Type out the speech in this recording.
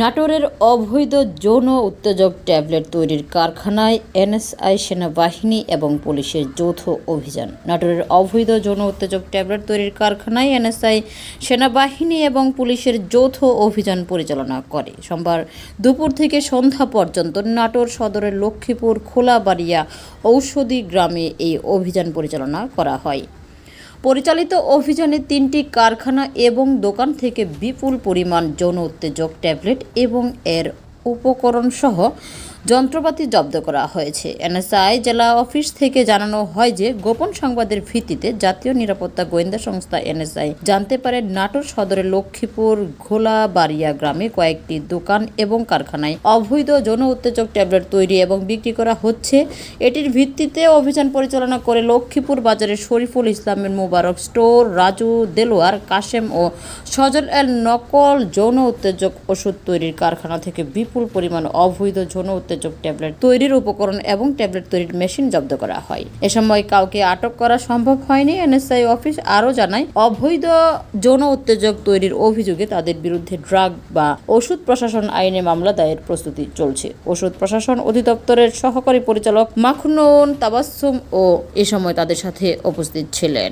নাটোরের অবৈধ যৌন উত্তেজক ট্যাবলেট তৈরির কারখানায় এনএসআই সেনাবাহিনী এবং পুলিশের যৌথ অভিযান। নাটোরের অবৈধ যৌন উত্তেজক ট্যাবলেট তৈরির কারখানায় এনএসআই সেনাবাহিনী এবং পুলিশের যৌথ অভিযান পরিচালনা করে। সোমবার দুপুর থেকে সন্ধ্যা পর্যন্ত নাটোর সদরের লক্ষ্মীপুর খোলাবাড়িয়া ঔষধি গ্রামে এই অভিযান পরিচালনা করা হয়। পরিচালিত অভিযানে তিনটি কারখানা এবং দোকান থেকে বিপুল পরিমাণ যৌন উত্তেজক ট্যাবলেট এবং এর উপকরণ সহ যন্ত্রপাতি জব্দ করা হয়েছে। এনএসআই জেলা অফিস থেকে জানানো হয় যে, গোপন সংবাদের ভিত্তিতে জাতীয় নিরাপত্তা গোয়েন্দা সংস্থা এনএসআই জানতে পারে, নাটোর সদরের লক্ষ্মীপুর ঘোলাবাড়িয়া গ্রামে কয়েকটি দোকান এবং কারখানায় অবৈধ যৌন উত্তেজক ট্যাবলেট তৈরি এবং বিক্রি করা হচ্ছে। এটির ভিত্তিতে অভিযান পরিচালনা করে লক্ষ্মীপুর বাজারের শরীফুল ইসলামের মুবারক স্টোর, রাজু দেলোয়ার, কাশেম ও সজল এল নকল যৌন উত্তেজক ওষুধ তৈরির কারখানা থেকে বিপুল পরিমাণ অবৈধ যৌন উত্তেজক ট্যাবলেট তৈরির উপকরণ এবং ট্যাবলেট তৈরির মেশিন জব্দ করা হয়। এ সময় কাউকে আটক করা সম্ভব হয়নি, এনএসআই অফিস আরও জানায়, অবৈধ যৌন উত্তেজক তৈরির অভিযোগে তাদের বিরুদ্ধে ড্রাগ বা ওষুধ প্রশাসন আইনে মামলা দায়ের প্রস্তুতি চলছে। ওষুধ প্রশাসন অধিদপ্তরের সহকারী পরিচালক মাখনুন তাবাসসুম ও এ সময় তাদের সাথে উপস্থিত ছিলেন।